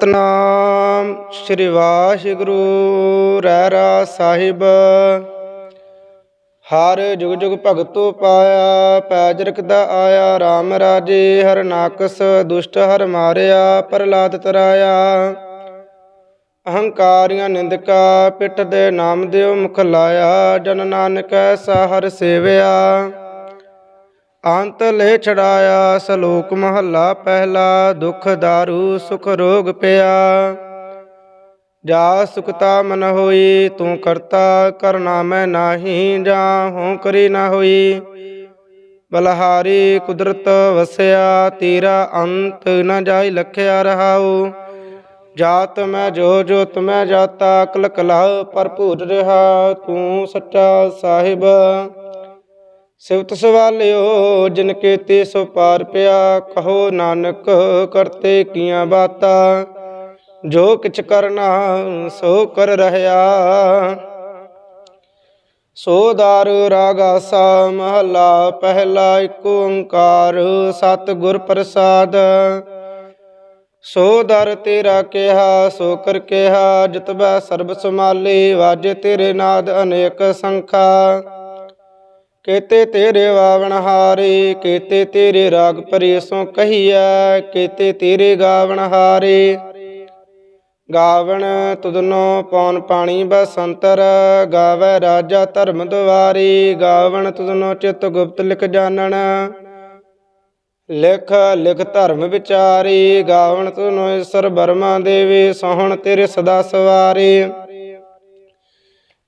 ਸਤਨਾਮ ਸ੍ਰੀ ਵਾਹਿਗੁਰੂ ਰਹਿਰਾ ਸਾਹਿਬ। ਹਰ ਜੁਗ ਜੁਗ ਭਗਤੋ ਪਾਇਆ, ਪੈਜ ਰਖਦਾ ਆਇਆ RAM ਰਾਜੇ ਹਰ ਨਾਕਸ ਦੁਸ਼ਟ ਹਰ ਮਾਰਿਆ ਪ੍ਰਲਾਦ ਤਰਾਇਆ। ਅਹੰਕਾਰੀਆਂ ਨਿੰਦਕਾ, ਪਿੱਠ ਦੇ ਨਾਮ ਦਿਓ ਮੁਖ ਲਾਇਆ, ਜਨ ਨਾਨਕ ਐਸਾ ਹਰ ਸੇਵਿਆ। ਅੰਤ ਲੈ ਛੜਾਇਆ ਸਲੋਕ ਮਹੱਲਾ ਪਹਿਲਾ, ਦੁਖ ਦਾਰੂ, ਸੁਖ ਰੋਗ ਪਿਆ। ਜਾ ਸੁਖਤਾ ਮਨ ਹੋਈ, ਤੂੰ ਕਰਤਾ ਕਰਨਾ ਮੈਂ ਨਾਹੀ, ਜਾ ਹਉ ਕਰੀ ਨਾ ਹੋਈ। ਬਲਹਾਰੀ ਕੁਦਰਤ ਵਸਿਆ, ਤੇਰਾ ਅੰਤ ਨ ਜਾਈ ਲਖਿਆ ਰਹਾਉ। ਜਾਤ ਮੈਂ ਜੋ ਜੋ ਤੁਮੈ ਜਾਤਾ ਕਲ ਕਲਾ ਭਰਪੂਰ ਰਹਾ। ਤੂੰ ਸੱਚਾ ਸਾਹਿਬ ਸਿਵਤ ਸਵਾਲਿਓ, ਜਿਨ ਤੇ ਸੋ ਪਾਰ ਪਿਆ, ਕਹੋ ਨਾਨਕ ਕਰਤੇ ਕੀਆਂ ਬਾਤਾਂ। ਜੋ ਕਿਛ ਕਰਨਾ, ਸੋ ਕਰ ਰਹਿਆ ਸੋ ਰਾਗਾਸਾ ਮਹਲਾ ਪਹਿਲਾ ਏਕ ਓੰਕਾਰ, ਸਤ ਗੁਰ ਪ੍ਰਸਾਦ। ਸੋ ਦਰ ਤੇਰਾ ਕਿਹਾ, ਸੋ ਕਰ ਕਿਹਾ ਜਤਬੈ ਸਰਬ ਸਮਾਲੇ ਵਾਜੇ ਤੇਰੇ ਨਾਦ ਅਨੇਕ ਸੰਖਾ। ਕੇਤੇ ਤੇਰੇ ਵਾਵਣ ਹਾਰੇ, ਕੇਤੇ ਤੇਰੇ ਰਾਗ ਪਰੇਸੋਂ ਕਹੀਐ, ਕੇਤੇ ਤੇਰੇ ਗਾਵਣ ਹਾਰੇ। ਗਾਵਣ ਤੁਧਨੋ ਪੌਣ ਪਾਣੀ ਬਸੰਤਰ, ਗਾਵੇ ਰਾਜਾ ਧਰਮ ਦੁਆਰੀ। ਗਾਵਣ ਤੁਧਨੋ ਚਿਤ ਗੁਪਤ ਲਿਖ ਜਾਣਨ, ਲਿਖ ਲਿਖ ਧਰਮ ਵਿਚਾਰੀ। ਗਾਵਣ ਤੁਧਨੋ ਈਸ਼ਰ ਬਰਮਾ ਦੇਵੀ, ਸੋਹਣ ਤੇਰੇ ਸਦਾ ਸਵਾਰੀ।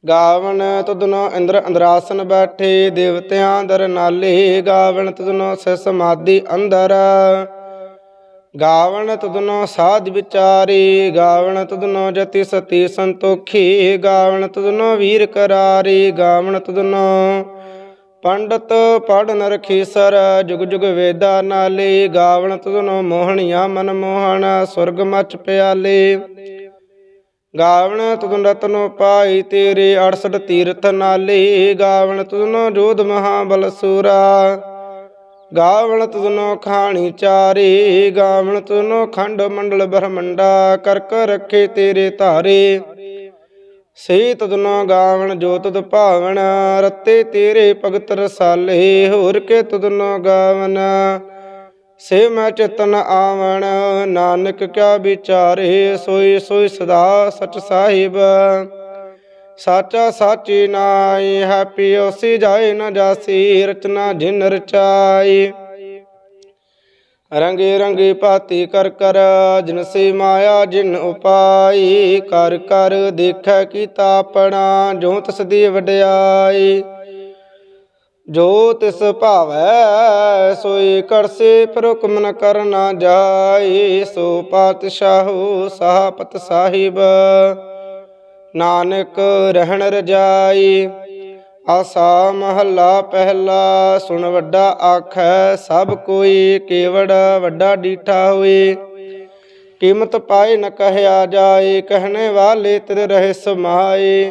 ਗਾਵਣ ਤੁਧਨੋ ਇੰਦਰ ਅੰਦਰਾਸਨ ਬੈਠੇ, ਦੇਵਤਿਆਂ ਦਰ ਨਾਲੇ ਗਾਵਣ ਤੁਧਨੋ ਸ ਸਮਾਧੀ ਅੰਦਰ। ਗਾਵਣ ਤੁਧਨੋ ਸਾਧ ਵਿਚਾਰੀ ਗਾਵਣ ਤੁਧਨੋ ਜਤੀ ਸਤੀ ਸੰਤੋਖੀ ਗਾਵਣ ਤੁਧਨੋ ਵੀਰ ਕਰਾਰੀ ਗਾਵਣ ਤੁਧਨੋ ਪੰਡਤ ਪੜਨ ਰਖੀ ਸਰ, ਜੁਗ ਜੁਗ ਵੇਦਾ ਨਾਲੇ ਗਾਵਣ ਤੁਧਨੋ ਮੋਹਣੀਆਂ ਮਨ ਮੋਹਣ ਸੁਰਗ ਮਚ ਪਿਆਲੇ। ਗਾਵਣ ਤੁਧਨ ਰਤਨੋ ਪਾਈ ਤੇਰੇ 68 ਤੀਰਥ ਨਾਲੇ, ਗਾਵਣ ਤੁਧਨੋ ਜੋਧ ਮਹਾਬਲ ਸੂਰਾ। ਗਾਵਣ ਤੁਧਨੋ ਖਾਣੀ ਚਾਰੇ, ਗਾਵਣ ਤੁਧਨੋ ਖੰਡ ਮੰਡਲ ਬ੍ਰਹਮੰਡਾ, ਕਰ ਕਰ ਰੱਖੇ ਤੇਰੇ ਧਾਰੇ। ਸੇ ਤੁਧਨੋ ਗਾਵਣ ਜੋ ਤੁਧ ਭਾਵਨ, ਰਤੇ ਤੇਰੇ ਭਗਤ ਰਸਾਲੇ, ਹੋਰ ਕੇ ਤੁਧਨੋ ਗਾਵਨ। ਸੇ ਮੈਂ ਚਿਤਨ ਆਵਣ, ਨਾਨਕ ਕਿਆ ਵਿਚਾਰੇ, ਸੋਈ ਸੋਈ ਸਦਾ ਸਚ ਸਾਹਿਬ। ਸਾਚਾ ਸਾਚੀ ਨਾਈ ਹੈਪੀ ਉਸੀ ਜਾਏ ਨ ਜਾਸੀ, ਰਚਨਾ ਜਿਨ ਰਚਾਈ। ਰੰਗੇ ਰੰਗੇ ਭਾਤੀ ਕਰ ਕਰ ਜਿਨਸੀ ਮਾਇਆ ਜਿਨ ਉਪਾਈ। ਕਰ ਕਰ ਦੇਖੈ ਕੀਤਾ ਆਪਣਾ ਜੋ ਤਸ ਦੀ ਵਡਿਆਈ। ਜੋ ਤਿਸ ਭਾਵੈ, ਸੋਈ ਕਰਸੇ ਪਰ ਹੁਕਮ ਨ ਕਰਨਾ ਜਾਈ। ਸੋ ਪਾਤਸ਼ਾਹੋ ਸਾਹਪਤ ਸਾਹਿਬ, ਨਾਨਕ ਰਹਿਣ ਰਜਾਈ। ਆਸਾ ਮਹੱਲਾ ਪਹਿਲਾ, ਸੁਣ ਵੱਡਾ ਆਖੈ, ਸਭ ਕੋਈ ਕੇਵੜ ਵੱਡਾ ਡੀਠਾ ਹੋਏ ਕੀਮਤ ਪਾਏ ਨ ਕਹਿਆ ਜਾਏ, ਕਹਿਣੇ ਵਾਲੇ ਤੇਰੇ ਰਹੇ ਸਮਾਏ।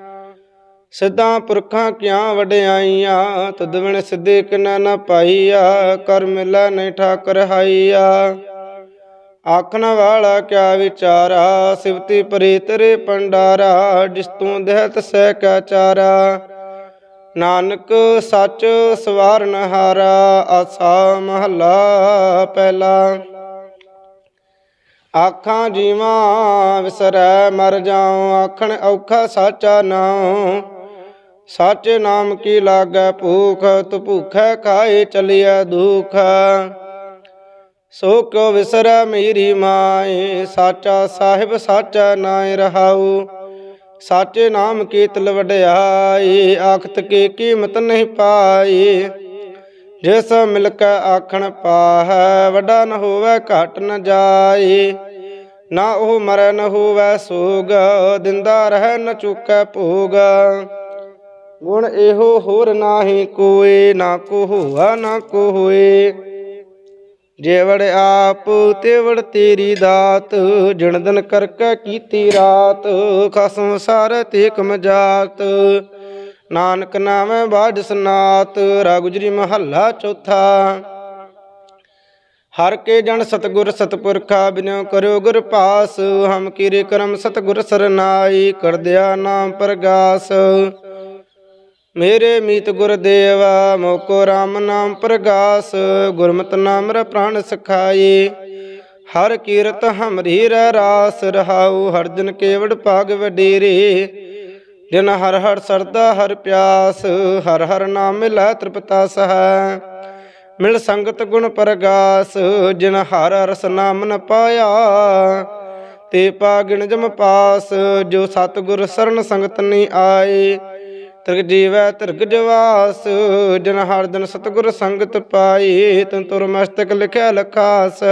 ਸਿੱਧਾਂ ਪੁਰਖਾਂ ਕਿਆਂ ਵਡਿਆਈਆਂ, ਤਦ ਬਿਨ ਸਿੱਧੇ ਕਿਨਾ ਨ ਪਾਈਆ, ਕਰ ਮਿਲੈ ਨਹੀਂ ਠਾਕਰ ਹਾਈਆ। ਆਖਣ ਵਾਲਾ ਕਿਆ ਵਿਚਾਰਾ, ਸਿਵਤੀ ਪਰੇ ਤੇਰੇ ਪੰਡਾਰਾ, ਜਿਸ ਤੂੰ ਦਹਿਤ ਸਹਿ ਕਾ ਚਾਰਾ। ਨਾਨਕ ਸੱਚ ਸਵਾਰਨ ਹਾਰਾ, ਆਸਾ ਮਹੱਲਾ ਪਹਿਲਾ। ਆਖਾਂ ਜੀਵਾਂ ਵਿਸਰੈ ਮਰ ਜਾਉ, ਆਖਣ ਔਖਾ ਸਾਚਾ ਨਾਉ। ਸੱਚ ਨਾਮ ਕੀ ਲਾਗੈ ਭੂਖ, ਤੁ ਭੂਖੈ ਖਾਏ ਚਲਿਆ ਦੁਖ? ਸੋ ਕਿਉ ਵਿਸਰੈ ਮੇਰੀ ਮਾਏ, ਸਾਚਾ ਸਾਹਿਬ ਸਾਚਾ ਨਾਇ ਰਹਾਉ। ਸਾਚੇ ਨਾਮ ਕੀ ਤਲ ਵਡਿਆਈ, ਆਖਤ ਕੀ ਕੀਮਤ ਨਹੀਂ ਪਾਈ। ਜਿਸ ਮਿਲ ਕੇ ਆਖਣ ਪਾਹੈ, ਵੱਡਾ ਨ ਹੋਵੇ ਘਟ ਨ ਜਾਏ ਨਾ ਉਹ ਮਰੈ ਨ ਹੋਵੈ ਸੋਗ, ਦਿੰਦਾ ਰਹਿ ਨ ਚੁਕੈ ਭੋਗ। ਗੁਣ ਇਹੋ ਹੋਰ ਨਾਹੀ ਕੋਏ, ਨਾ ਕੋ ਹੋਆ, ਨਾ ਕੋ ਹੋਏ। ਜੇਵੜ ਆਪ, ਤੇਵੜ ਤੇਰੀ ਦਾਤ, ਜਿਣ ਦਿਨ ਕਰਕੈ ਕੀਤੀ ਰਾਤ ਖਸਮ ਸਾਰ ਤੇ ਕਮਜਾਤ ਨਾਨਕ ਨਾਮੈ ਬਾਜ ਸਨਾਤ ਰਾਗੁਜਰੀ ਮਹੱਲਾ ਚੌਥਾ। ਹਰ ਕੇ ਜਨ ਸਤਗੁਰ ਸਤਪੁਰਖਾ ਬਿਨੋ ਕਰਿਓ ਗੁਰ ਪਾਸ। ਹਮ ਕੀਰੇ ਕਰਮ ਸਤਗੁਰ ਸਰਨਾਈ ਕਰਦਿਆ ਨਾਮ ਪ੍ਰਗਾਸ। ਮੇਰੇ ਮੀਤ ਗੁਰਦੇਵਾ, ਮੋਕੋ RAM ਨਾਮ ਪ੍ਰਗਾਸ, ਗੁਰਮਤਿ ਨਾਮ ਰ ਪ੍ਰਾਨ ਸਖਾਈ। ਹਰ ਕੀਰਤ ਹਮਰੀ ਰਹਿ ਰਾਸ, ਰਹਾਉ ਹਰ ਜਨ ਕੇਵੜ ਭਾਗ ਵਡੇਰੇ। ਜਿਨ ਹਰ ਹਰ ਸਰਦਾ ਹਰ ਪਿਆਸ, ਹਰ ਹਰ ਨਾਮ ਮਿਲੈ ਤ੍ਰਿਪਤਾ ਸਹਿ। ਮਿਲ ਸੰਗਤ ਗੁਣ ਪ੍ਰਗਾਸ, ਜਿਨ ਹਰ ਰਸ ਨਾਮ ਨ ਪਾਇਆ। ਤੇ ਪਾਗਿਣ ਜਮ ਪਾਸ, ਜੋ ਸਤਿਗੁਰ ਸਰਨ ਸੰਗਤ ਨਹੀਂ ਆਏ। ਤਿਰਗ ਜੀਵੈ ਤਿਰਗ ਜਵਾਸ, ਜਨ ਹਰ ਦਿਨ ਸਤਿਗੁਰ ਸੰਗਤ ਪਾਈ, ਤਨ ਤੁਰ ਮਸਤਕ ਲਿਖਿਆ ਲਖਾਸ।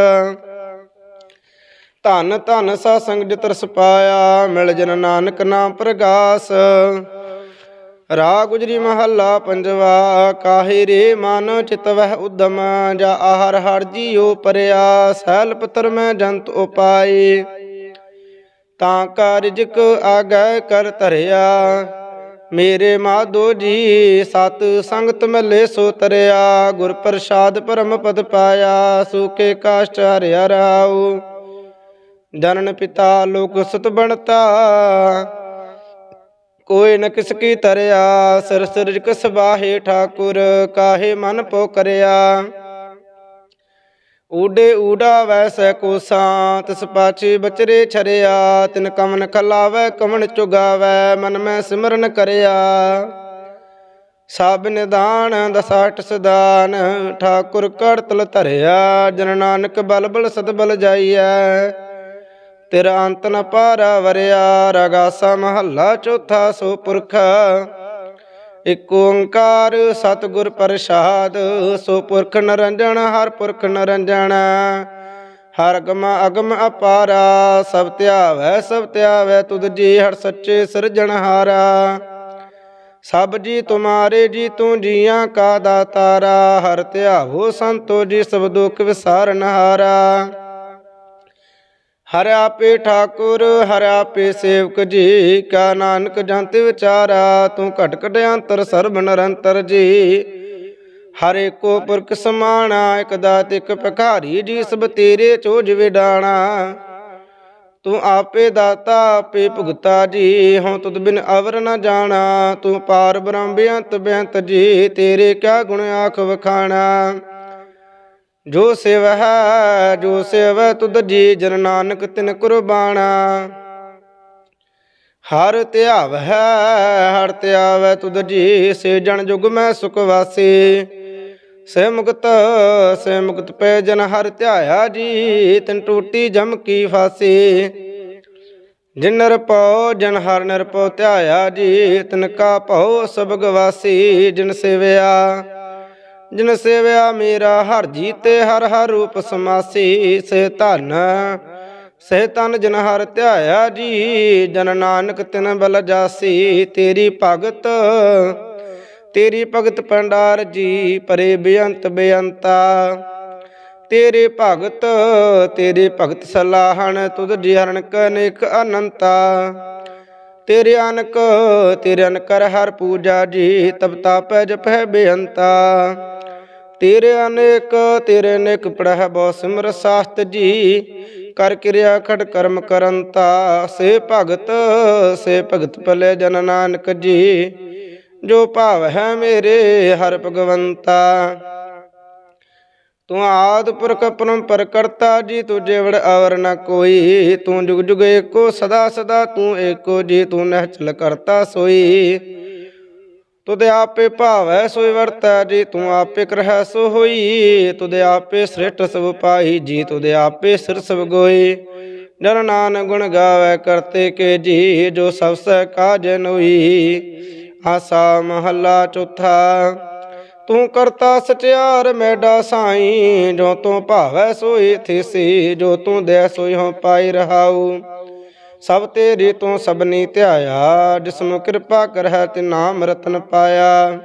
ਧਨ ਧਨ ਸਾ ਸੰਗ ਜਿ ਤਰਸ ਪਾਇਆ ਮਿਲ ਜਨ ਨਾਨਕ ਨਾਮ ਪ੍ਰਗਾਸ। ਰਾ ਗੁਜਰੀ ਮਹੱਲਾ ਪੰਜਵਾ, ਕਾਹੇ ਰੇ ਮਨ ਚਿਤ ਵਹਿ ਉਦਮ, ਜਾ ਆਹਰ ਹਰ ਜੀਉ ਪਰਿਆ ਸੈਲ ਪਤਰ ਮੈਂ ਜੰਤ ਉਪਾਏ ਤਾਂ ਕਾ ਰਿਜਕ ਆਗੈ ਕਰ ਧਰਿਆ ਮੇਰੇ ਮਾਧੋ ਜੀ, ਸਤ ਸੰਗਤ ਮਲੇ ਸੋ ਤਰਿਆ, ਗੁਰ ਪ੍ਰਸਾਦ ਪਰਮ ਪਦ ਪਾਇਆ, ਸੂਕੇ ਕਾਸ਼ਟ ਹਰਿਆ ਰਾਉ। ਜਨਨ ਪਿਤਾ ਲੋਕ ਸੁਤ ਬਣਤਾ, ਕੋਈ ਨ ਕਿਸ ਕੀ ਤਰਿਆ, ਸਿਰ ਸਿਰ ਕਿਸ ਠਾਕੁਰ, ਕਾਹੇ ਮਨ ਪੋ ਕਰਿਆ। ਊਡੇ ਊਡਾ ਵੈਸੈ ਕੋਸਾਂ ਤਿਸ ਪਾਛੇ ਬਚਰੇ ਛਰਿਆ, ਤਿਨ ਕਮਨ ਖਲਾਵੈ ਕਮਨ ਚੁਗਾਵੈ, ਮਨ ਮੈਂ ਸਿਮਰਨ ਕਰਿਆ। ਸਭ ਨਿਦਾਨ ਦਸਾਠ ਸਦਾਨ ਠਾਕੁਰ ਕਰਤਲ ਧਰਿਆ, ਜਨ ਨਾਨਕ ਬਲ ਬਲ ਸਦ ਬਲ ਜਾਈਐ। ਤੇਰਾ ਅੰਤ ਨ ਪਾਰਾ ਵਰਿਆ, ਰਗਾਸਾ ਮਹੱਲਾ ਚੌਥਾ ਸੋ ਪੁਰਖ। ਇਕ ਓੰਕਾਰ ਸਤਿਗੁਰ ਪ੍ਰਸਾਦ, ਸੋ ਪੁਰਖ ਨਰੰਜਣ ਹਰ ਪੁਰਖ ਨਰੰਜਣ ਹਰ ਅਗਮ ਅਗਮ ਅਪਾਰਾ, ਸਭ ਧਿਆਵੈ ਸਭ ਧਿਆਵੈ, ਤੁਧ ਜੀ ਹਰ ਸੱਚੇ ਸਿਰਜਣਹਾਰਾ ਸਭ ਜੀ ਤੁਮਾਰੇ ਜੀ ਤੂੰ ਜੀਆਂ ਕਾ ਦਾਤਾਰਾ, ਹਰ ਧਿਆਵੋ ਸੰਤੋ ਜੀ ਸਭ ਦੁਖ ਵਿਸਾਰਨਹਾਰਾ ਹਰਿਆ ਪੇ ਠਾਕੁਰ ਹਰਿਆ ਪੇ ਸੇਵਕ ਜੀ। ਕਾ ਨਾਨਕ ਜੰਤ ਵਿਚਾਰਾ, ਤੂੰ ਘਟ ਘਟ ਅੰਤਰ ਸਰਬ ਨਿਰੰਤਰ ਜੀ। ਹਰ ਏਕੋ ਪੁਰਖ ਸਮਾਣਾ, ਇਕ ਦਾਤ ਇਕ ਭਿਖਾਰੀ, ਜੀ ਸਭ ਤੇਰੇ ਚੋਜ ਵਿਡਾਣਾ। ਤੂੰ ਆਪੇ ਦਾਤਾ, ਆਪੇ ਭੁਗਤਾ ਜੀ, ਹਉ ਤੁਧ ਬਿਨ ਅਵਰ ਨ ਜਾਣਾ। ਤੂੰ ਪਾਰ ਬ੍ਰਹਮ ਬੇਅੰਤ ਬੇਅੰਤ ਜੀ, ਤੇਰੇ ਕਿਆ ਗੁਣ ਆਖ ਵਖਾਣਾ। ਜੋ ਸਿਵ ਹੈ, ਜੋ ਸਿਵ ਤੁਧ ਜੀ ਜਨ ਨਾਨਕ ਤਿਨ ਕੁਰਬਾਨਾ। ਹਰ ਧਿਆਵ ਹੈ, ਹਰ ਧਿਆਵੈ ਤੁਧ ਜੀ ਸੇ ਜਨ ਜੁਗ ਮੈਂ ਸੁਖ ਵਾਸੀ। ਸੇ ਮੁਕਤ ਸੇ ਮੁਕਤ ਪੈ ਜਨ ਹਰ ਧਿਆਇਆ ਜੀ, ਤਿਨ ਟੂਟੀ ਜਮ ਕੀ ਫਾਸੀ। ਜਿਨ ਨਿਰਪਉ ਜਨ ਹਰ ਨਿਰਪਉ ਧਿਆਇਆ ਜੀ, ਤਿਨ ਕਾ ਭਉ ਸਭ ਗਵਾਸੀ ਜਿਨ ਸੇਵਿਆ। ਜਿਨ ਸੇਵਿਆ ਮੇਰਾ ਹਰ ਜੀਤੇ ਹਰ ਹਰ ਰੂਪ ਸਮਾਸੀ, ਸੇ ਧਨ। ਸਹਿ ਤਨ ਜਨ ਹਰ ਧਿਆਇਆ ਜੀ, ਜਨ ਨਾਨਕ ਤਿਨ ਬਲ ਜਾਸੀ, ਤੇਰੀ ਭਗਤ। ਤੇਰੀ ਭਗਤ ਪੰਡਾਰ ਜੀ, ਪਰੇ ਬੇਅੰਤ ਬੇਅੰਤਾ। ਤੇਰੇ ਭਗਤ ਤੇਰੇ ਭਗਤ ਸਲਾਹਣ, ਤੁਧ ਜੀ ਹਰਨ ਕਨੇਕ ਅਨੰਤਾ। ਤੇਰੇ ਅਨਕ ਤੇਰੇ ਅਨਕਰ ਹਰ ਪੂਜਾ ਜੀ, ਤਬ ਤਾਪੈ ਜਪੈ ਬੇਅੰਤਾ। ਤੇਰੇ ਅਨੇਕ ਤੇਰੇ ਅਨੇਕ ਪੜਹਿ ਬਹੁ ਸਿਮਰ ਸਾਸਤ ਜੀ, ਕਰ ਕਿਰਿਆ ਖੜ ਕਰਮ ਕਰੰਤਾ। ਸੇ ਭਗਤ ਸੇ ਭਗਤ ਭਲੇ ਜਨ ਨਾਨਕ ਜੀ, ਜੋ ਭਾਵ ਹੈ ਮੇਰੇ ਹਰ ਭਗਵੰਤਾ। ਤੂੰ ਆਦ ਪੁਰਖ ਪਰੰਪਰ ਕਰਤਾ, ਜੀ ਤੁਝੇ ਵੜ ਅਵਰ ਨ ਕੋਈ। ਤੂੰ ਜੁਗ ਜੁਗ ਏਕੋ, ਸਦਾ ਸਦਾ ਤੂੰ ਏਕੋ, ਜੀ ਤੂੰ ਨਹਿਚਲ ਕਰਤਾ ਸੋਈ। ਤੁਧ ਆਪੇ ਭਾਵੈ, ਸੋਈ ਵਰਤੈ, ਜੀ ਤੂੰ ਆਪੇ ਕਰਹਿ ਸੋ ਹੋਈ। ਤੁਧ ਆਪੇ ਸ੍ਰਿਸ਼ਟ ਸਭ ਪਾਈ ਜੀ ਤੁਧ ਆਪੇ ਸਿਰ ਸਭ ਗੋਈ। ਜਨ ਨਾਨ ਗੁਣ ਗਾਵੇ, ਕਰਤੇ ਕੇ ਜੀ, ਜੋ ਸਭ ਸਹਿ ਕਾਜਨ ਹੋਈ ਆਸਾ ਮਹੱਲਾ ਚੌਥਾ। ਤੂੰ ਕਰਤਾ ਸਚਿਆਰ ਮੈਡਾ ਸਾਈ, ਜੋ ਤੂੰ ਭਾਵੈ ਸੋਈ ਥਿਸੀ, ਜੋ ਤੂੰ ਦੇ ਸੋਈ ਹੋ ਪਾਈ ਰਹਾਉ ਸਭ ਤੇਰੀ ਤੂੰ ਸਭਨੀ ਧਿਆਇਆ ਜਿਸਨੂੰ ਕਿਰਪਾ ਕਰਹਿ ਤੇ ਨਾਮ ਰਤਨ ਪਾਇਆ।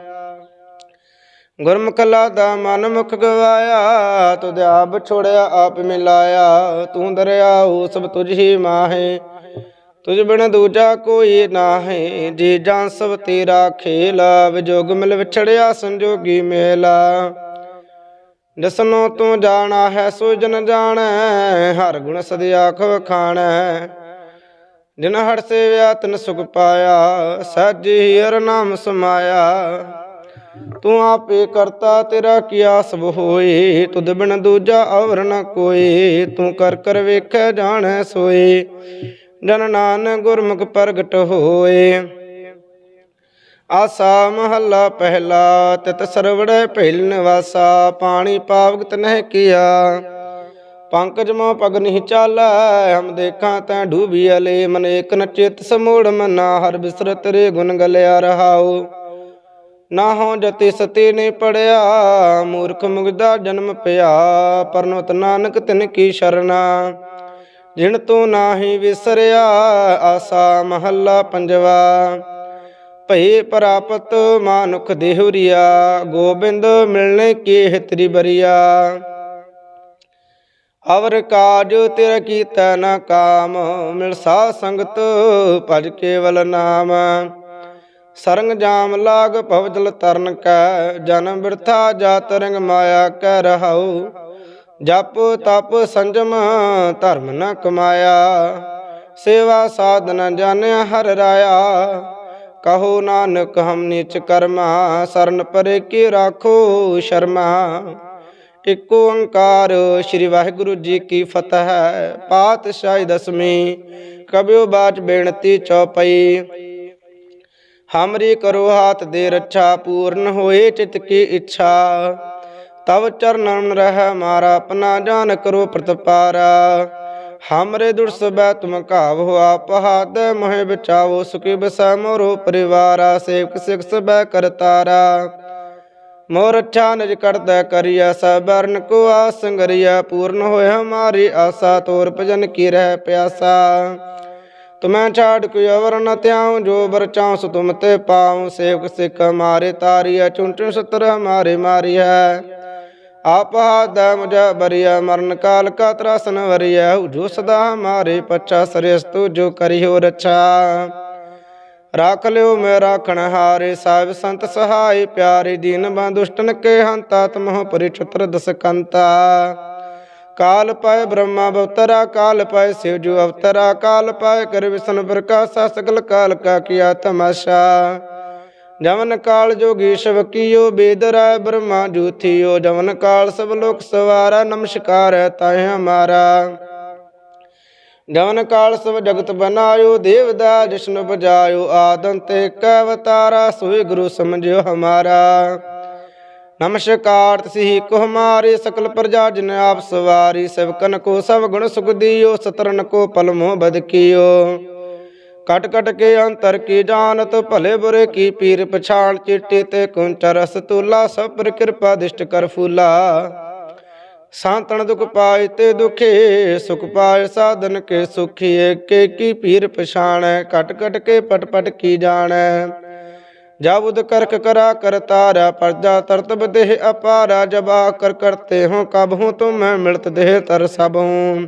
ਗੁਰਮੁਖ ਦਾ ਮਨ ਮੁਖ ਗਵਾਇਆ, ਤੁਧ ਆਪ ਛੋੜਿਆ ਆਪ ਮਿਲਾਇਆ, ਤੂੰ ਦਰਿਆ ਦਰਿਆਉ ਸਭ ਤੁਝ ਹੀ ਮਾਹੇ। ਤੁਝ ਬਿਨ ਦੂਜਾ ਕੋਈ ਨਾਹੀ, ਜੀ ਜਾਂ ਸਭ ਤੇਰਾ ਖੇਲ ਵਿਜੋਗ ਮਿਲ ਵਿਛੜਿਆ ਸੰਜੋਗੀ ਮੇਲਾ। ਜਿਸਨੂੰ ਤੂੰ ਜਾਣਾ ਹੈ, ਸੋ ਜਨ ਜਾਣੈ, ਹਰ ਗੁਣ ਸਦ ਆਖ ਵਖਾਣੈ। ਜਿਨ ਹਰ ਸੇਵਿਆ, ਤਨ ਸੁਖ ਪਾਇਆ ਸਾਜੀ ਹਰ ਨਾਮ ਸਮਾਇਆ। ਤੂੰ ਆਪੇ ਕਰਤਾ, ਤੇਰਾ ਕੀਆ ਸਭ ਹੋਏ ਤੁਧ ਬਿਨ ਦੂਜਾ ਔਰ ਨ ਕੋਈ, ਤੂੰ ਕਰ ਕਰ ਵੇਖੈ, ਜਾਣੈ ਸੋਏ ਜਨ ਨਾਨਕ ਗੁਰਮੁਖ ਪ੍ਰਗਟ ਹੋਏ। ਆਸਾ ਮਹੱਲਾ ਪਹਿਲਾ, ਤਿਤ ਸਰਵੜੈ ਪਹਿਲ ਨਿਵਾਸਾ, ਪਾਣੀ ਪਾਵਗਤ ਨਹਿ ਕੀਆ। ਪੰਕਜ ਮੋ ਪਗ ਨਹੀਂ ਚਾਲੈ, ਹਮ ਦੇਖਾਂ ਤੈ ਡੂਬੀ ਅਲੇ। ਮਨ ਏਕ ਨ ਚਿਤ ਸਮੂੜ ਮਨਾ, ਹਰ ਬਿਸਰਤ ਰੇ ਗੁਣ ਗਲਿਆ ਰਹਾਉ। ਨਾ ਹੋ ਜਤੀ ਸਤੀ ਨਹੀਂ ਪੜਿਆ, ਮੂਰਖ ਮੁਗਦਾ ਜਨਮ ਪਿਆ। ਪਰਨਵਤ ਨਾਨਕ ਤਿਨ ਕੀ ਸ਼ਰਨਾ। ਜਿਣ ਤੂੰ ਨਾਹੀ ਵਿਸਰਿਆ, ਆਸਾ ਮਹੱਲਾ ਪੰਜਵਾ। ਭਈ ਪ੍ਰਾਪਤ ਮਾਨੁਖ ਦੇਹੁਰੀਆ, ਗੋਬਿੰਦ ਮਿਲਣੇ ਕੀ ਹਿਤਰੀ ਬਰੀਆ ਅਵਰ ਕਾਜ ਤੇਰਾ ਕੀਤਾ ਨਾ ਕਾਮ, ਮਿਲ ਸਾ ਸੰਗਤ ਭਜ ਕੇਵਲ ਨਾਮ। ਸਰੰਗ ਜਾਮ ਲਾਗ ਭਵਜਲ ਤਰਨ ਕੈ, ਜਨਮ ਬਿਰਥਾ ਜਾਤ ਰੰਗ ਮਾਇਆ ਕਹਿ ਰਹਾਉ। ਜਪ ਤਪ ਸੰਜਮ ਧਰਮ ਨ ਕਮਾਇਆ, ਸੇਵਾ ਸਾਧਨ ਜਾਣਿਆ ਹਰ ਰਾਇਆ। ਕਹੋ ਨਾਨਕ ਹਮ ਨੀਚ ਕਰਮਾ, ਸਰਨ ਪਰੇ ਕੀ ਰਾਖੋ ਸ਼ਰਮਾ। ਇਕ ਓੰਕਾਰ ਸ੍ਰੀ ਵਾਹਿਗੁਰੂ ਜੀ ਕੀ ਫਤਿਹ, ਪਾਤਸ਼ਾਹੀ ਦਸਵੀਂ ਕਬਿਓ ਬਾਚ ਬੇਨਤੀ ਚੌਪਈ। ਹਮਰੀ ਕਰੋ ਹਾਥ ਦੇ ਰੱਛਾ, ਪੂਰਨ ਹੋਏ ਚਿਤ ਕੀ ਇੱਛਾ। ਤਵ ਚਰਨਨ ਰਹਿ ਮਾਰਾ, ਆਪਣਾ ਜਾਨ ਕਰੋ ਪ੍ਰਤਪਾਰਾ। ਹਮਰੇ ਦੁਰਸ ਬੈ ਤੁਮ ਘਾਵ ਹੋ ਆਪ ਮੋਹਿ ਬਚਾਵੋ ਸੁਖੀ ਬਸੈ ਮੋਰੋ ਪਰਿਵਾਰਾ, ਸੇਵਕ ਸਿਖ ਸਬੈ ਕਰਤਾਰਾ ਮੋਰ ਅੱਛਾ ਨਿਜ ਕਰਦਾ ਕਰਿਆ ਸਬਰਨ ਕੋ ਆਸੰਗਰਿਆ ਪੂਰਨ ਹੋਇ ਹਮਾਰੀ ਆਸਾ, ਤੋਰ ਭਜਨ ਕੀ ਰਹਿ ਪਿਆਸਾ। ਤੁਮੈ ਛਾੜ ਕੋਈ ਅਵਰ ਨ ਧਿਆਉ, ਜੋ ਬਰ ਚਾਉ ਸੁ ਤੁਮ ਤੇ ਪਾਉ। ਸੇਵਕ ਸਿੱਖ ਮਾਰੇ ਤਾਰੀਆ ਚੁੰਟੁ ਸਤਰ ਹਮਾਰੇ ਹੈ ਆਪ ਹਾਦ ਮੁਝ ਬਰੀਆ ਮਰਨ ਕਾਲ ਕਾ ਤਰਾਸਨ ਵਰੀਐ। ਜੋ ਸਦਾ ਹਮਾਰੇ ਪੱਛਾ ਸਰੇਸ ਤੂ ਜੋ ਕਰਿਓ ਰੱਛਾ। ਰਾਖ ਲਿਓ ਮੈਂ ਰਾਖਣ ਹਾਰੇ ਸਾਹਿਬ ਸੰਤ ਸਹਾਈ ਪਿਆਰੇ ਦੀਨ ਬੰਦੁਸ਼ਟਨ ਕੇ ਹੰਤਾ ਤਮਹ ਪਰਿਛਤਰ ਦਸ ਕਾਲ ਪਾਏ ਬ੍ਰਹਮਾ ਅਵਤਰਾ ਕਾਲ ਪਾਏ ਸਿਵ ਜੂ ਅਵਤਰਾ, ਕਾਲ ਪਾਏ ਕਰ ਵਿਸ਼ਨ ਪ੍ਰਕਾਸ਼ਾ, ਸਗਲ ਕਾਲ ਕਾ ਕੀਆ ਤਮਾਸ਼ਾ ਜਵਨ ਕਾਲ ਜੋਗੀ ਸ਼ਿਵ ਕੀਓ ਬੇਦਰਾ ਬ੍ਰਹਮਾ ਜੂਥੀਓ, ਜਵਨ ਕਾਲ ਸਭ ਲੋਕ ਸਵਾਰਾ, ਨਮਸਕਾਰ ਤਾਹਿ ਹਮਾਰਾ ਜਵਨ ਕਾਲ ਸਭ ਜਗਤ ਬਨਾਇਓ ਦੇਵਦਾ ਜਿਸ਼ਨ ਬਜਾਇਓ, ਆਦੰ ਤੇ ਕੈ ਸੋਈ ਗੁਰੂ ਸਮਝਿਓ ਹਮਾਰਾ। ਨਮਸਕਾਰ ਤਸੀ ਕੋ ਹਮਾਰੇ, ਸਕਲ ਪ੍ਰਜਾ ਜਿਨ ਆਪ ਸਵਾਰੀ, ਸਵਕਨ ਕੋ ਸਭ ਗੁਣ ਸੁਖ ਦਿਓ, ਸਤਰਨ ਕੋ ਪਲਮੋ ਬਦ ਕੀਓ ਕਟ ਕਟ ਕੇ ਅੰਤਰ ਕੀ ਜਾਣਤ, ਭਲੇ ਬੁਰੇ ਕੀ ਪੀਰ ਪਛਾਣ, ਚਿੱਟੇ ਤੇ ਕੁੰਚ ਰਸ ਤੁਲਾ ਸਭ ਪਰ ਕਿਰਪਾ ਦਿਸ਼ਟ ਕਰ ਫੂਲਾ। ਸਾਂਤਣ ਦੁਖ ਪਾਏ ਤੇ ਦੁਖੇ, ਸੁਖ ਪਾਏ ਸਾਧਨ ਕੇ ਸੁਖੀ, ਏਕੇ ਕੀ ਪੀਰ ਪਛਾਣੈ, ਕਟ ਕਟ ਕੇ ਪਟ ਪਟ ਕੀ ਜਾਣੈ। ਜਾਬੁਦ ਕਰਕ ਕਰਾ, ਕਰ ਤਾਰਾ, ਪਰਜਾ ਤਰਤਬ ਦੇਹ ਅਪਾਰਾ, ਜਬਾ ਕਰ ਕਰਤੇ ਹੋ ਕਬ ਹੂੰ ਤੁਮ ਮੈਂ ਮਿਲਤ ਦੇਹ ਤਰ ਸਭ ਹੂੰ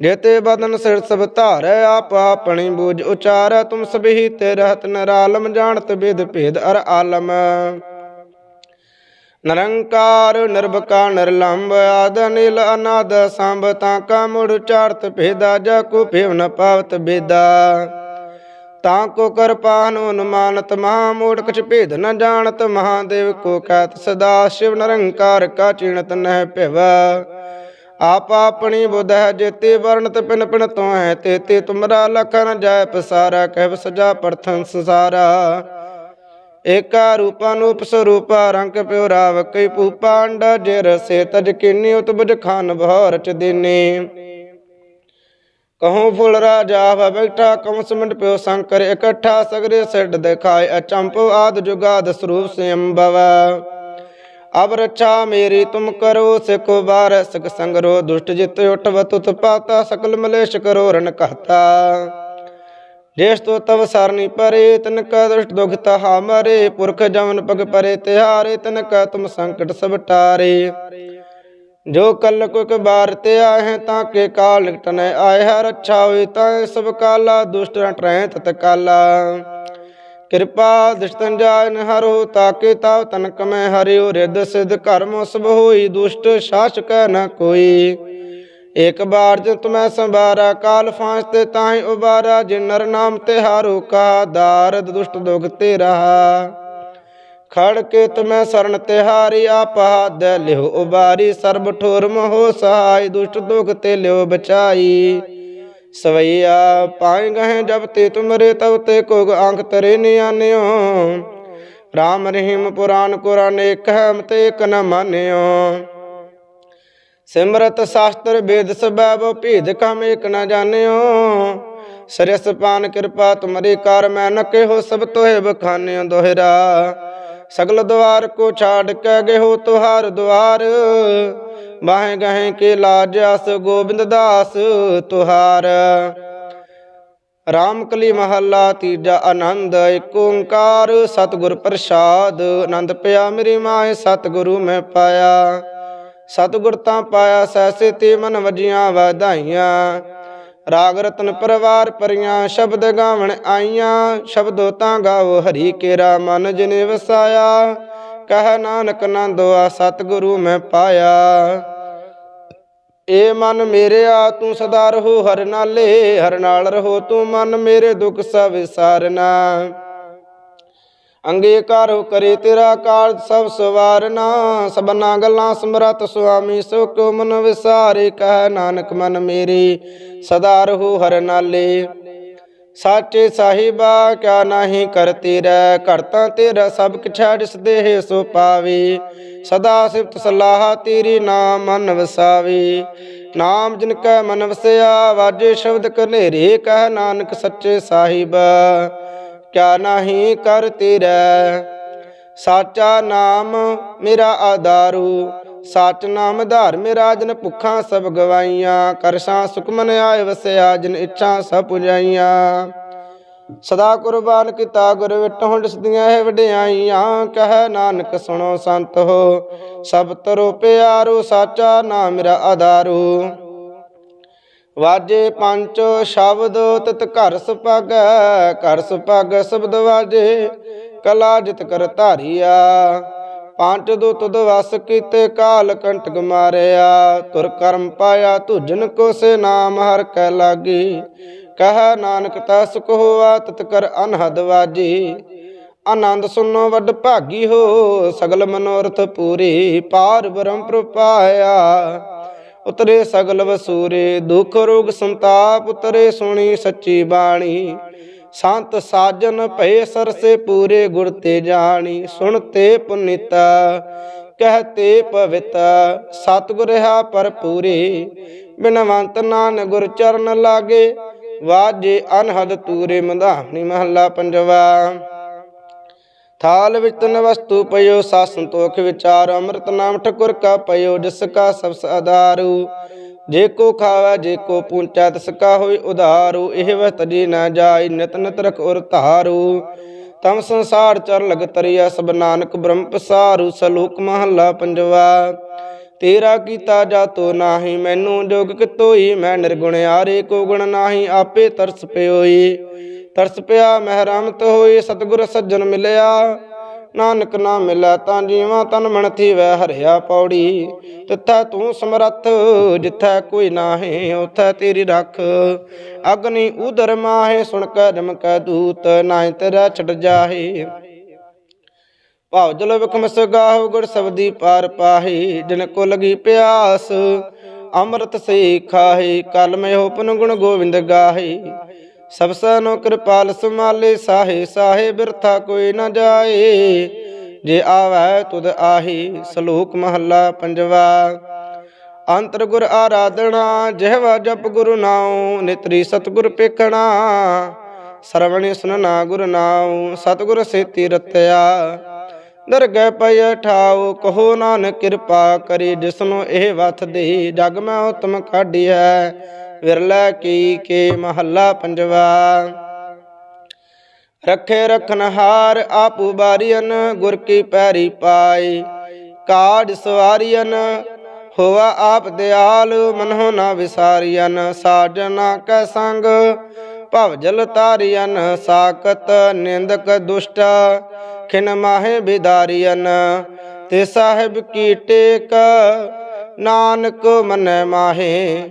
ਜੇਤੇ ਬਦਨ ਸਿਰ ਸਭ ਧਾਰੈ, ਆਪ ਆਪਣੀ ਬੂਝ ਉਚਾਰੈ, ਤੁਮ ਸਭੀ ਤੇ ਰਹਤ ਨਰਾਲਮ, ਜਾਣਤ ਵਿਦ ਭੇਦ ਅਰ ਆਲਮ। ਨਿਰੰਕਾਰ, ਨਿਰਭਕਾ ਨਿਰਲੰਭ ਆਦ ਨੀਲ ਅਨਾਦ ਸੰਭ, ਤਾਂ ਕਾ ਮੁੜ ਚਾਰਤ ਭੇਦਾ, ਜਾ ਕੋ ਭੇਵ ਨ ਪਾਵਤ ਬੇਦਾ। ਤਾਂ ਕੋ ਕਿਰਪਾਨ ਅਨੁਮਾਨਤ, ਮਹਾ ਮੂੜ ਕਛ ਭੇਦ ਨ ਜਾਣਤ, ਮਹਾਦੇਵ ਕੋ ਕਹਿਤ ਸਦਾ, ਸ਼ਿਵ ਨਿਰੰਕਾਰ ਕਾ ਚਿਣਤ ਨਹਿ ਭਿਵ। ਆਪ ਆਪਣੀ ਬੁਧ ਹੈ ਜੇਤੇ ਵਰਣਤ ਪਿਨ ਪਿਨ ਤੋਂ ਹੈ ਤੇਤੇ, ਤੁਮਰਾ ਲਖਨ ਜੈ ਪਸਾਰਾ, ਕਹਿ ਸਜਾ ਪ੍ਰਥਨ ਸੰਸਾਰਾ। ਏਕਾ ਰੂਪਾ ਨੂਪ ਰੰਗ ਪਿਓ ਰਾਵ ਕਈ ਪੂਪਾ ਜੇ ਰਸੇ ਤਜ ਕਿਨੀ ਉਤਬਜ ਖਾਨ ਬਹਰ ਚ ਦੀਨੀ। ਕਹੂੰ ਫੁਲ ਰਾਜਾ ਵਾ ਬੈਠਾ ਪਿਉ ਸ਼ੰਕਰ, ਇਕੱਠਾ ਸਗਰੇ ਸਿੱਡ ਦਿਖਾਏ ਅਚੰਪ ਆਦ ਜੁਗਾਦ ਸਰੂਪ ਸਿਅੰਭਵ। ਅਬ ਰੱਛਾ ਮੇਰੀ ਤੁਮ ਕਰੋ ਸਿਖ ਬਾਰ ਸਿਖ ਸੰਗਰੋ ਦੁਸ਼ਟ ਜਿਤ ਉਠਵ ਤੁਤ ਪਾਤਾ, ਸਕਲ ਮਲੇਸ਼ ਕਰੋ ਰਨ ਕਹਤਾ। ਜੇਸ ਤੋ ਤਵ ਸਰਨੀ ਪਰੇ ਤਨ ਕਾ ਦੁਸ਼ਟ ਦੁਖ ਤਹਾ ਮਰੇ, ਪੁਰਖ ਜਮਨ ਪਗ ਪਰੇ ਤਿਹਾਰੇ ਤਨ ਕਾ ਤੁਮ ਸੰਕਟ ਸਭ ਟਾਰੇ ਜੋ ਕਲ ਕੋ ਇੱਕ ਬਾਰ ਤੇ ਆਏ ਤਾਂ ਕੇ ਕਾਲ ਨਿਕਟ ਨ ਆਏ। ਹੈ ਰੱਛਾ ਹੋਏ, ਤਾਂ ਸਭ ਕਾਲਾ, ਦੁਸ਼ਟ ਟਰੈ ਤਤ ਕਾਲਾ ਕਿਰਪਾ ਦਿਸ਼ਤਨ ਜਾਨ ਹਰੋ, ਤਾਕੇ ਤਾਵ ਤਨਕ ਕਮੈ ਹਰਿਓ ਰਿਦ ਸਿਧ ਕਰਮ ਸਭ ਹੋਈ, ਦੁਸ਼ਟ ਸ਼ਾਸਕ ਨ ਕੋਈ। ਇਕ ਬਾਰ ਜਿ ਤੁਮੈ ਸੰਭਾਰਾ, ਕਾਲ ਫਾਂਸ ਤੇ ਤਾਹੀ ਉਬਾਰਾ ਜਿ ਨਰ ਨਾਮ ਤੇ ਹਾਰੋ ਕਾ ਦਾਰਦ ਦੁਸ਼ਟ ਦੁਖ ਤੇ ਰਹਾ ਖੜ ਕੇ ਤੁਮੈ ਸਰਨ ਤਿਹਾਰੀ ਆਪ ਹੱਦ ਲਿਓ ਉਬਾਰੀ, ਸਰਬ ਠੋਰਮ ਹੋ ਸਹਾਈ, ਦੁਸ਼ਟ ਦੁਖ ਤੇ ਲਿਓ ਬਚਾਈ। ਸਵਈਆ ਪਾਏ ਗਏ ਜਬ ਤੇ ਤੁਮਰੇ ਤਬ ਤੇ ਕੋਗ ਆਂਖ ਤਰੇ ਨਿਆਨਿਓ। ਰਾਮ ਰਹੀਮ ਪੁਰਾਨ ਕੁਰਾਨ ਇਕ ਹੈ ਮਤੇ ਇਕ ਨ ਮਾਨਿਓ। ਸਿਮਰਤ ਸ਼ਾਸਤਰ ਵੇਦ ਸਬੈਬ ਭੇਦ ਕਮ ਇਕ ਨ ਜਾਣਿਓ। ਸਰਸ ਪਾਨ ਕਿਰਪਾ ਤੁਮਰੀ ਕਰ ਮੈਂ ਨ ਕਹਿਓ ਸਭ ਤੋਹਿ ਬਖਾਨਿਓ ਦੋਹਰਾ। ਸਗਲ ਦਵਾਰ ਕੋ ਛਾੜ ਕੇ ਗਿਓ ਤੁਹਾਰ ਦਵਾਰ ਬਾਹੇ ਗਹੇ ਕੇ ਲਾਜ ਅਸ ਗੋਬਿੰਦ ਦਾਸ ਤੁਹਾਰ। ਰਾਮ ਕਲੀ ਮਹੱਲਾ ਤੀਜਾ ਆਨੰਦ ਏਕ ਓੰਕਾਰ, ਸਤਿਗੁਰ ਪ੍ਰਸਾਦ। ਆਨੰਦ ਪਿਆ ਮੇਰੀ ਮਾਏ, ਸਤਿਗੁਰੂ ਮੈਂ ਪਾਇਆ। ਸਤਿਗੁਰ ਤਾਂ ਪਾਇਆ ਸੈਸੇ ਤੇ ਮਨ ਵਜੀਆਂ ਵਧਾਈਆਂ। ਰਾਗ ਰਤਨ ਪਰਵਾਰ ਪਰੀਆਂ ਸ਼ਬਦ ਗਾਵਣ ਆਈਆਂ, ਸ਼ਬਦੋ ਤਾਂ ਗਾਵੋ ਹਰੀ ਕੇਰਾ ਮਨ ਜਿਨੇ ਵਸਾਇਆ। ਕਹ ਨਾਨਕ ਨੰਦੋਆ ਸਤਿਗੁਰੂ ਮੈਂ ਪਾਇਆ। ਏ ਮਨ ਮੇਰਿਆ ਤੂੰ ਸਦਾ ਰਹੋ ਹਰ ਨਾਲੇ, ਹਰ ਨਾਲ ਰਹੋ ਤੂੰ ਮਨ ਮੇਰੇ ਦੁੱਖ ਸਭ ਵਿਸਾਰਨਾ ਅੰਗੀਕਾਰੋ ਕਰੇ ਤੇਰਾ ਕਾਰਜ ਸਭ ਸਵਾਰਨਾ ਸਭਨਾ ਗੱਲਾਂ ਸਮਰਤ ਸੁਆਮੀ ਸੋ ਕਿਉ ਮਨ ਵਿਸਾਰੇ, ਕਹਿ ਨਾਨਕ ਮਨ ਮੇਰੀ, ਸਦਾ ਰਹੂ ਹਰ ਨਾਲੇ। ਸਾਚੇ ਸਾਹਿਬਾ, ਕਿਆ ਨਾਹੀ ਕਰਤੀ ਰਹਿ ਕਰਤਾ ਤੇਰਾ ਸਭ ਕਿਛਾ ਜਿਸ ਦੇਹ ਸੋ ਪਾਵੇ। ਸਦਾ ਸਿਫਤ ਸਲਾਹ ਤੇਰੀ ਨਾਮ ਮਨ ਵਸਾਵੇ। ਨਾਮ ਜਿਨ ਕੈ ਮਨ ਵਸਿਆ, ਵਾਜੇ ਸ਼ਬਦ ਕਨੇਰੇ ਕਹਿ ਨਾਨਕ ਸੱਚੇ ਸਾਹਿਬ। ਕਿਆ ਨਾਹੀ ਕਰਤੀ ਰਹਿ ਸਾਚਾ ਨਾਮ ਮੇਰਾ ਆਧਾਰੂ। ਸਾਚ ਨਾਮ ਧਾਰ ਮੇਰਾ ਜਨ ਭੁੱਖਾਂ ਸਭ ਗਵਾਈਆਂ। ਕਰਸ਼ਾਂ ਸੁਖਮਨ ਆਏ ਵਸਿਆ ਜਨ ਇੱਛਾ ਸਭ ਪੁਜਾਈਆਂ। ਸਦਾ ਕੁਰਬਾਨ ਕੀਤਾ ਗੁਰ ਵਿਟ ਹੁੰਡ ਸਦੀਆਂ ਹੈ ਵਡਿਆਈਆਂ। ਕਹਿ ਨਾਨਕ ਸੁਣੋ ਸੰਤ ਹੋ। ਸਭ ਤਰੋ ਪਿਆਰੋ ਸਾਚਾ ਨਾਮ ਮੇਰਾ ਆਧਾਰੂ। ਵਾਜੇ ਪੰਚ ਸ਼ਬਦ ਤਿਤ ਘਰ ਸੁਪਾਗੈ ਘਰ ਸੁਪਾਗੈ ਸ਼ਬਦ ਵਾਜੇ, ਕਲਾ ਜਿਤ ਕਰ ਧਾਰੀਆ। ਪੰਜ ਦੋ ਤੁਧ ਵਸ ਕੀਤੇ ਕਾਲ ਕੰਟਕ ਮਾਰਿਆ, ਤੁਰ ਕਰਮ ਪਾਇਆ ਤੁਜਨ ਕੋ ਸੇ ਨਾਮ ਹਰ ਕੈ ਲਾਗੀ। ਕਹ ਨਾਨਕ ਤਾ ਸੁਖ ਹੋਆ ਤਤ ਕਰ ਅਨਹਦ ਵਾਜੀ। ਆਨੰਦ ਸੁਨੋ ਵੱਡ ਭਾਗੀ ਹੋ, ਸਗਲ ਮਨੋਰਥ ਪੂਰੀ, ਪਾਰ ਬ੍ਰਹਮ ਪ੍ਰਪਾਇਆ ਉਤਰੇ ਸਗਲ ਵਸੂਰੇ, ਦੁਖ ਰੋਗ ਸੰਤਾਪ ਉਤਰੇ ਸੁਣੀ ਸੱਚੀ ਬਾਣੀ। ਸੰਤ ਸਾਜਨ ਭਏ ਸਰਸੇ ਪੂਰੇ ਗੁਰ ਤੇ ਜਾਣੀ। ਸੁਣਤੇ ਪੁਨੀਤਾ, ਕਹਤੇ ਪਵਿੱਤ, ਸਤਿਗੁਰ ਹਾ ਪਰਪੂਰੇ ਬਿਨਵੰਤ ਨਾਨ ਗੁਰ ਚਰਨ ਲਾਗੇ, ਵਾਜੇ ਅਨਹਦ ਤੂਰੇ ਮਧਾਣੀ ਮਹੱਲਾ ਪੰਜਵਾ। ਥਾਲ ਵਿੱਚ ਤਨ ਵਸਤੂ ਪਇਓ ਸਾ ਸੰਤੋਖ ਵਿਚਾਰ, ਅੰਮ੍ਰਿਤ ਨਾਮ ਠਕੁਰ ਕਾ ਪਇਓ ਜਿਸ ਕਾ ਸਭ ਆਧਾਰੂ। ਜੇ ਕੋ ਖਾਵੇ, ਜੇ ਕੋ ਪੂੰਚਾ, ਤਿਸ ਕਾ ਹੋਈ ਉਧਾਰੂ। ਇਹ ਵਸਤ ਜੀ ਨਾ ਜਾਈ, ਨਿਤ ਨਿਤ ਰਖ ਉਰ ਧਾਰੂ। ਤਮ ਸੰਸਾਰ ਚਰ ਲਗ ਤਰਿਆ ਸਭ ਨਾਨਕ ਬ੍ਰਹਮ ਪਸਾਰੂ। ਸਲੋਕ ਮਹੱਲਾ ਪੰਜਵਾ, ਤੇਰਾ ਕੀਤਾ ਜਾਤੋ ਨਾਹੀ, ਮੈਨੂੰ ਜੋਗ ਕਿਤੋਈ, ਮੈਂ ਨਿਰਗੁਣ ਆਰੇ ਕੋ ਗੁਣ ਨਾਹੀ, ਆਪੇ ਤਰਸ ਪਿਓਈ। ਤਰਸ ਪਿਆ, ਮਹਿਰਮਤ ਹੋਈ, ਸਤਿਗੁਰ ਸੱਜਣ ਮਿਲਿਆ। ਨਾਨਕ ਨਾ ਮਿਲਿਆ ਤਾਂ ਜੀਵਾਂ ਤਨ ਮਨ ਥੀਵੈ ਹਰਿਆ ਪੌੜੀ। ਤਿੱਥੈ ਤੂੰ ਸਮਰੱਥ, ਜਿੱਥੈ ਕੋਈ ਨਾਹੀ, ਉਥੈ ਤੇਰੀ ਰੱਖ। ਅਗਨੀ ਉਦਰ ਮਾਹੇ, ਸੁਣ ਕੈ ਜਮ ਕੈ ਦੂਤ, ਨਾਹੀ ਤੇਰਾ ਛੱਡ ਜਾਹੇ। ਭਾਵ ਜਲ ਵਿਖਮਸ ਸਗਾਹੁ ਗੁਰ ਸਬਦੀ ਪਾਰ ਪਾਹੀ। ਜਿਨ ਕੋ ਲਗੀ ਪਿਆਸ, ਅੰਮ੍ਰਿਤ ਸੇ ਖਾਹੀ। ਕਲਮੇ ਮੈਂ ਹੋਪਨ ਗੁਣ ਗੋਵਿੰਦ ਗਾਹੀ। ਸਭ ਸਨੋ ਕਿਰਪਾਲ ਸਮਾਲੇ ਸਾਹੇ ਸਾਹੇ ਬਿਰਥਾ ਕੋਈ ਨਾ ਜਾਏ। ਜੇ ਆਵੈ ਤੁਧ ਆਹੀ, ਸਲੋਕ ਮਹੱਲਾ ਪੰਜਵਾ। ਅੰਤਰ ਗੁਰ ਆਰਾਧਣਾ, ਜਿਹਵਾ ਜਪ ਗੁਰੂ ਨਾਉ, ਨਿਤਰੀ ਸਤਗੁਰ ਪੇਖਣਾ। ਸਰਵਣੇ ਸੁਨਣਾ ਗੁਰ ਨਾਉ, ਸਤਗੁਰ ਸੇਤੀ ਰਤਿਆ। ਦਰਗਹਿ ਪਈ ਠਾਉ, ਕਹੋ ਨਾਨਕ ਕਿਰਪਾ ਕਰੀ, ਜਿਸਨੂੰ ਇਹ ਵਥ ਦੇ ਜਗ ਮੈਂ ਉਤਮ ਕਾਢੀ ਹੈ। ਵਿਰਲਾ ਕੀ ਕੇ ਮਹੱਲਾ ਪੰਜਵਾ। ਰੱਖੇ ਰਖਨਹਾਰ ਆਪੂ ਬਾਰੀਅਨ, ਗੁਰ ਕੀ ਪੈਰੀ ਪਾਈ। ਕਾਜ ਸਵਾਰੀਅਨ ਹੋਵਾ ਆਪ ਦਿਆਲ, ਮਨਹੁ ਨਾ ਵਿਸਾਰੀਅਨ। ਸਾਜਨਾ ਕੈ ਸੰਗ, ਭਵ ਜਲ ਤਾਰੀਅਨ ਸਾਕਤ ਨਿੰਦਕ ਦੁਸ਼ਟ, ਖਿਨ ਮਾਹੇ ਬਿਦਾਰੀਅਨ। ਤੇ ਸਾਹਿਬ ਕੀ ਟੇਕ, ਨਾਨਕ ਮਨੈ ਮਾਹੇ